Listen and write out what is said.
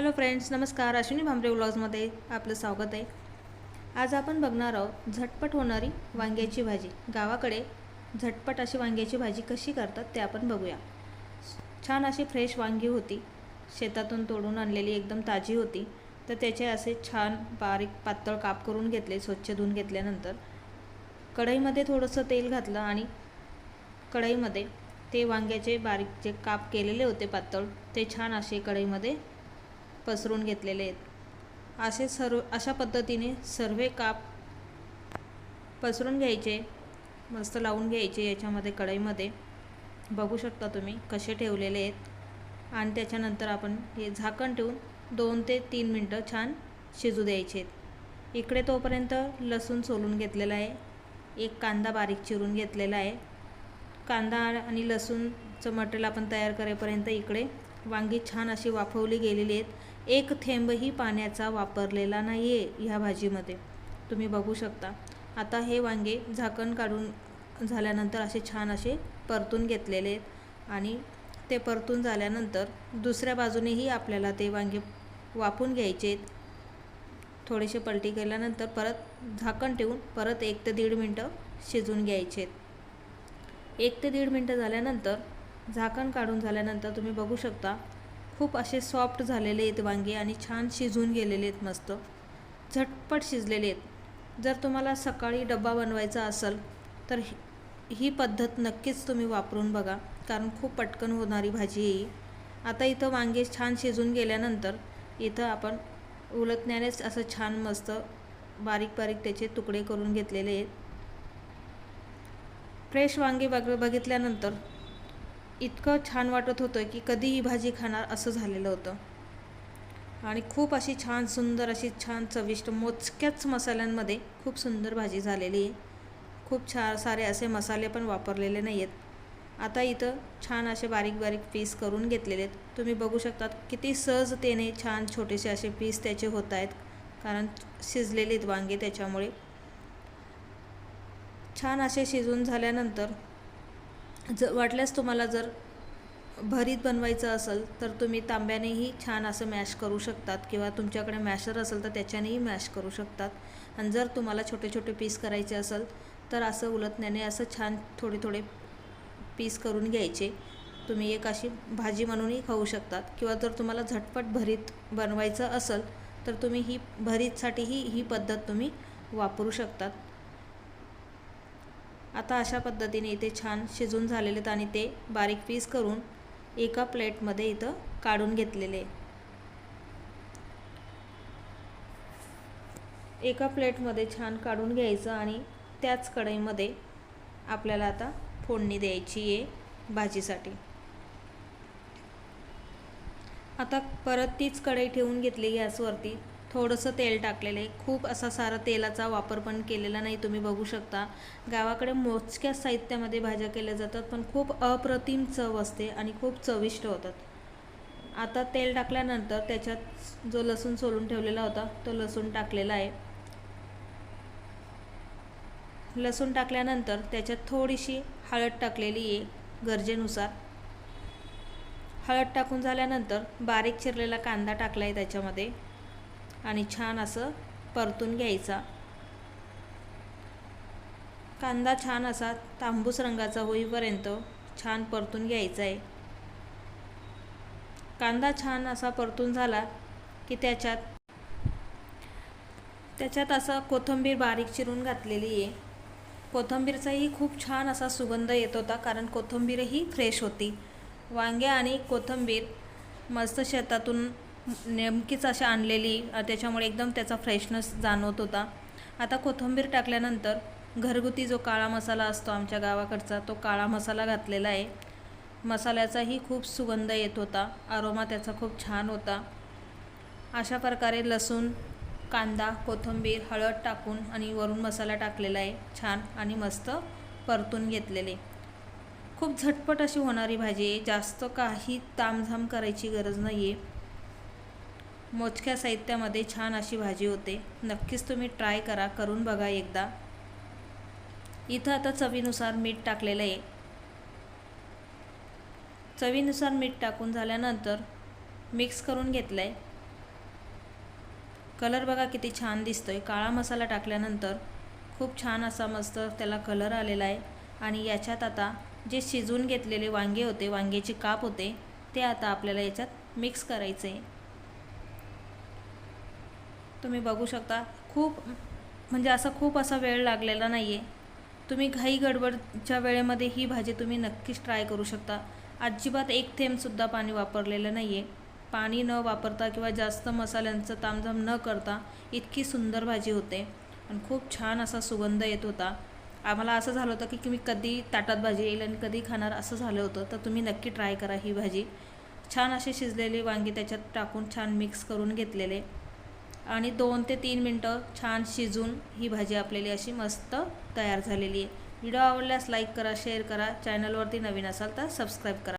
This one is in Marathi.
हॅलो फ्रेंड्स नमस्कार. अश्विनी भांबरे व्लॉग्समध्ये आपलं स्वागत आहे. आज आपण बघणार आहोत झटपट होणारी वांग्याची भाजी. गावाकडे झटपट अशी वांग्याची भाजी कशी करतात ते आपण बघूया. छान अशी फ्रेश वांगी होती. शेतातून तोडून आणलेली एकदम ताजी होती. तर त्याचे असे छान बारीक पातळ काप करून घेतले स्वच्छ धुवून घेतल्यानंतर. कढईमध्ये थोडंसं तेल घातलं आणि कढईमध्ये ते वांग्याचे बारीक जे काप केलेले होते पातळ ते छान असे कढईमध्ये पसरून घेतलेले आहेत. असे सर्व अशा पद्धतीने सर्व काप पसरून घ्यायचे मस्त लावून घ्यायचे याच्यामध्ये कढईमध्ये. बघू शकता तुम्ही कसे ठेवलेले आहेत. आणि त्याच्यानंतर आपण हे झाकण ठेवून दोन ते तीन मिनटं छान शिजू द्यायचे आहेत. इकडे तोपर्यंत लसूण सोलून घेतलेला आहे. एक कांदा बारीक चिरून घेतलेला आहे. कांदा आणि लसूणचं मटेरियल आपण तयार करेपर्यंत इकडे वांगी छान अशी वाफवली गेलेली आहेत. एक थेंबही पाण्याचा वापरलेला नाही आहे ह्या भाजीमध्ये. तुम्ही बघू शकता. आता हे वांगे झाकण काढून झाल्यानंतर असे छान असे परतून घेतलेले आहेत आणि ते परतून झाल्यानंतर दुसऱ्या बाजूनेही आपल्याला ते वांगे वाफून घ्यायचे. आहेत थोडेसे पलटी केल्यानंतर परत झाकण ठेवून परत एक ते दीड मिनटं शिजून घ्यायचे. आहेत एक ते दीड मिनटं झाल्यानंतर झाकण काढून झाल्यानंतर तुम्ही बघू शकता खूप असे सॉफ्ट झालेले आहेत वांगे आणि छान शिजून गेलेले आहेत मस्त. झटपट शिजलेले आहेत. जर तुम्हाला सकाळी डब्बा बनवायचा असेल तर ही पद्धत नक्कीच तुम्ही वापरून बघा कारण खूप पटकन होणारी भाजी आहे आता इथं वांगे छान शिजून गेल्यानंतर इथं आपण उलटण्यानेच असं छान मस्त बारीक बारीक त्याचे तुकडे करून घेतलेले आहेत. फ्रेश वांगे बघ बघितल्यानंतर इतकं छान वाटत होतं की कधी ही भाजी खाणार असं झालेलं होतं. आणि खूप अशी छान सुंदर अशी छान चविष्ट मोजक्याच मसाल्यांमध्ये खूप सुंदर भाजी झालेली. आहे खूप छान सारे असे मसाले पण वापरलेले नाही आहेत आता इथं छान असे बारीक बारीक पीस करून घेतलेले आहेत. तुम्ही बघू शकतात किती सहजतेने छान छोटेसे असे पीस त्याचे होत आहेत. कारण शिजलेले आहेत वांगे त्याच्यामुळे. छान असे शिजून झाल्यानंतर ज वाटल्यास तुम्हाला जर भरीत बनवायचं असेल तर तुम्ही तांब्यानेही छान असं मॅश करू शकतात किंवा तुमच्याकडे मॅशर असेल तर त्याच्यानेही मॅश करू शकतात. आणि जर तुम्हाला छोटे छोटे पीस करायचे असेल तर असं उलटण्याने असं छान थोडे थोडे पीस करून घ्यायचे. तुम्ही एक अशी भाजी म्हणूनही खाऊ शकतात. किंवा जर तुम्हाला झटपट भरीत बनवायचं असेल तर तुम्ही ही भरीतसाठीही ही पद्धत तुम्ही वापरू शकतात. आता अशा पद्धतीने इथे छान शिजून झालेले आहेत आणि ते बारीक पीस करून एका प्लेटमध्ये इथं काढून घेतलेले. एका प्लेटमध्ये छान काढून घ्यायचं आणि त्याच कढईमध्ये आपल्याला आता फोडणी द्यायची आहे भाजीसाठी. आता परत तीच कढई ठेवून घेतली गॅसवरती. थोडंसं तेल टाकलेलं आहे. खूप असा सारा तेलाचा वापर पण केलेला नाही तुम्ही बघू शकता. गावाकडे मोजक्या साहित्यामध्ये भाज्या केल्या जातात पण खूप अप्रतिम चव असते आणि खूप चविष्ट होतात. आता तेल टाकल्यानंतर त्याच्यात जो लसूण सोलून ठेवलेला होता तो लसूण टाकलेला आहे. लसूण टाकल्यानंतर त्याच्यात थोडीशी हळद टाकलेली आहे गरजेनुसार. हळद टाकून झाल्यानंतर बारीक चिरलेला कांदा टाकला आहे त्याच्यामध्ये. आणि छान असं परतून घ्यायचा. कांदा छान असा तांबूस रंगाचा होईपर्यंत छान परतून घ्यायचा आहे. कांदा छान असा परतून झाला की त्याच्यात त्याच्यात असं कोथिंबीर बारीक चिरून घातलेली आहे. कोथिंबीरचाही खूप छान असा सुगंध येत होता कारण कोथिंबीरही फ्रेश होती. वांगे आणि कोथिंबीर मस्त शेतातून नेमकीच अशी आणलेली त्याच्यामुळे एकदम त्याचा फ्रेशनेस जाणवत होता. आता कोथिंबीर टाकल्यानंतर घरगुती जो काळा मसाला असतो आमच्या गावाकडचा तो काळा मसाला घातलेला आहे. मसाल्याचाही खूप सुगंध येत होता आरोमा त्याचा खूप छान होता. अशा प्रकारे लसूण कांदा कोथिंबीर हळद टाकून आणि वरून मसाला टाकलेला आहे छान आणि मस्त परतून घेतलेले. खूप झटपट अशी होणारी भाजी आहे जास्त काही तामझाम करायची गरज नाही आहे मोजक्या साहित्यामध्ये छान अशी भाजी होते. नक्कीच तुम्ही ट्राय करा करून बघा एकदा. इथं आता चवीनुसार मीठ टाकलेलं आहे. चवीनुसार मीठ टाकून झाल्यानंतर मिक्स करून घेतलं आहे कलर बघा किती छान दिसतोय. काळा मसाला टाकल्यानंतर खूप छान असा मस्त त्याला कलर आलेला आहे. आणि याच्यात आता जे शिजवून घेतलेले वांगे होते वांग्याचे काप होते ते आता आपल्याला याच्यात मिक्स करायचे तुम्ही बघू शकता. खूप म्हणजे असा खूप असा वेळ लागलेला नाही आहे तुम्ही घाई गडबडच्या वेळेमध्ये ही भाजी तुम्ही नक्कीच ट्राय करू शकता. अजिबात एक थेंबसुद्धा पाणी वापरलेलं नाही आहे पाणी न वापरता किंवा जास्त मसाल्यांचं तामझाम न करता इतकी सुंदर भाजी होते. आणि खूप छान असा सुगंध येत होता. आम्हाला असं झालं होतं की मी कधी ताटात भाजी येईल आणि कधी खाणार असं झालं होतं. तर तुम्ही नक्की ट्राय करा ही भाजी. छान अशी शिजलेली वांगी त्याच्यात टाकून छान मिक्स करून घेतलेले. आणि दोन ते तीन मिनटं छान शिजून ही भाजी आपल्याली अशी मस्त तयार झालेली आहे. व्हिडिओ आवडल्यास लाईक करा शेअर करा. चॅनलवरती नवीन असाल तर सबस्क्राईब करा.